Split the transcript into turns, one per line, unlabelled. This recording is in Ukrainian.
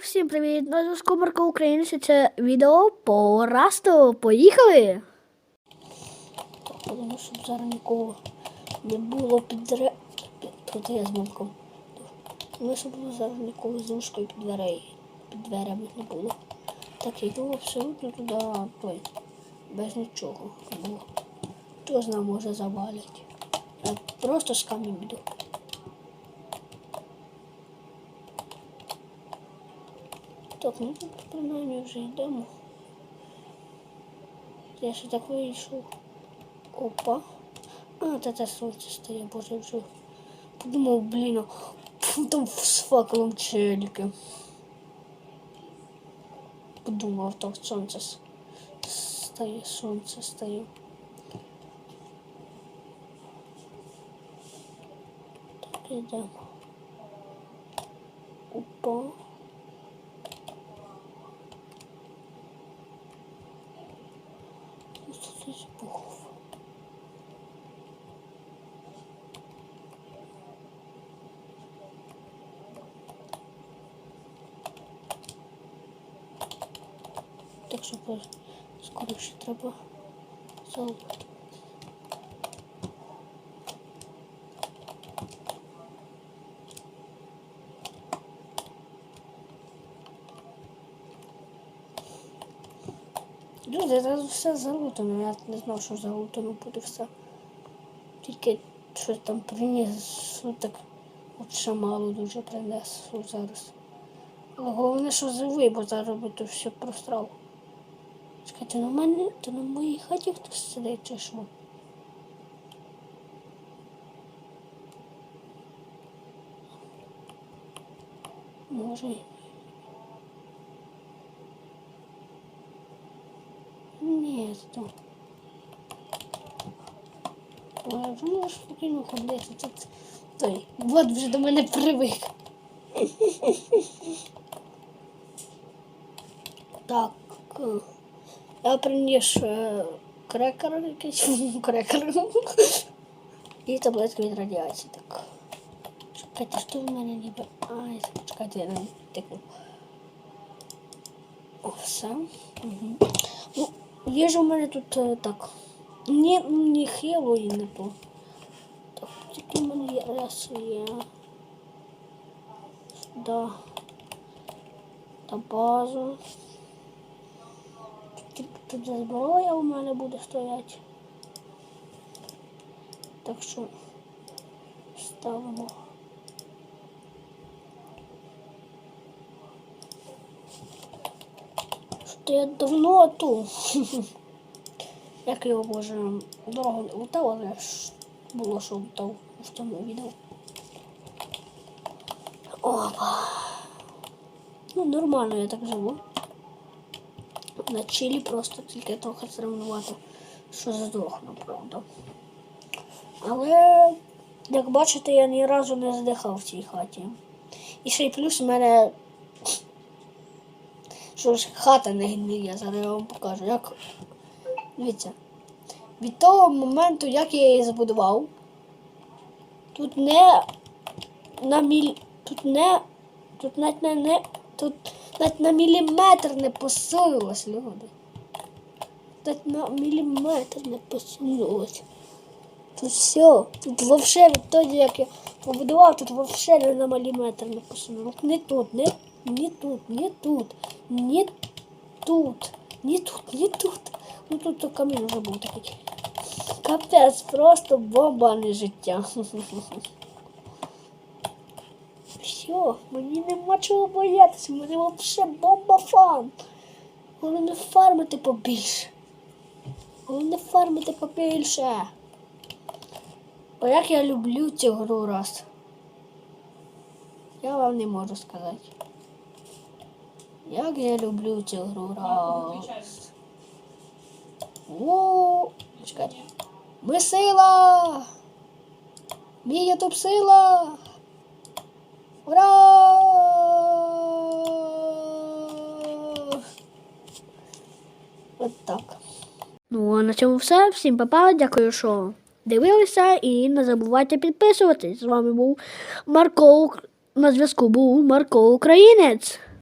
Всім привіт! На зв'язку Марко Українець. і Це відео по Расту. Поїхали! Так, щоб зараз нікого не було під дре... Тут я з мамком. Ну, щоб було зараз нікого з ушкою під дверей. Під дверями не було. Так, я йду абсолютно туди, той, без нічого. Хто знає, може завалять. Я просто з камнем йду. Так, ну принаймні вже йдемо. Я ще так вийшов. Опа. А, та це сонце стає, боже вже. А фу, там з факелом челіки. Подумав, так сонце стає, сонце стає. Так, йдемо. Опа. За був? Так що по- скоріше треба залити. Друзі, зараз все залутано. Я не знав, що залутано буде все. Тільки щось там приніс, ну так от ще мало дуже принесло зараз. Але головне, що живий, бо зараз би то все прострав. Чекайте, на мене, то на моїй хаті хтось сидить чи що? Може. Ні. Ой, вже можеш спокійно ходити. Тут той. Вот вже до мене привик. Так. Я приніс е, крекер якийсь. крекер. І таблетки від радіації. Так. Чекайте, що в мене ніби. Ай, чекайте, я не тикну. О, все. Угу. Їжа у мене тут е, так. Ні, ні хілої не то. Так, тільки в мене є раз є. Да. Та базу. Тут, тут зброя у мене буде стояти. Так що ставимо. Я давно ту. Як його боже дорого не лутав, але було, що лутав в тому відео. Опа. Ну, нормально я так живу. На чилі просто тільки трохи сравнувати, що здохну, правда. Але, як бачите, я ні разу не здихав в цій хаті. І ще й плюс у мене. Що ж хата не гниє, зараз я вам покажу. Як. Дивіться. Від того моменту, як я її збудував, тут не на міль... Тут не. Тут навіть не, не. Тут навіть на міліметр не посунулось, люди. Навіть на міліметр не посунулось. Тут все. Тут вообще відтоді, як я побудував, тут вообще не на міліметр не посунулось. Не тут, не, не тут, не тут, не тут, не тут, не тут. Ну тут то камін вже був такий. Капець, просто бомба, не життя. Все, мені нема чого боятися, мені взагалі бомба фан. Головне фармити побільше. Головне фармити побільше. Бо як я люблю цю гру раз. Я вам не можу сказати. Як я люблю цю гру раз. О, чекайте. Ми сила! Мій ютуб сила! Ура! От так. Ну, а на цьому все. Всім па-па. Дякую, що дивилися. І не забувайте підписуватись. З вами був Марко. На зв'язку був Марко Українець.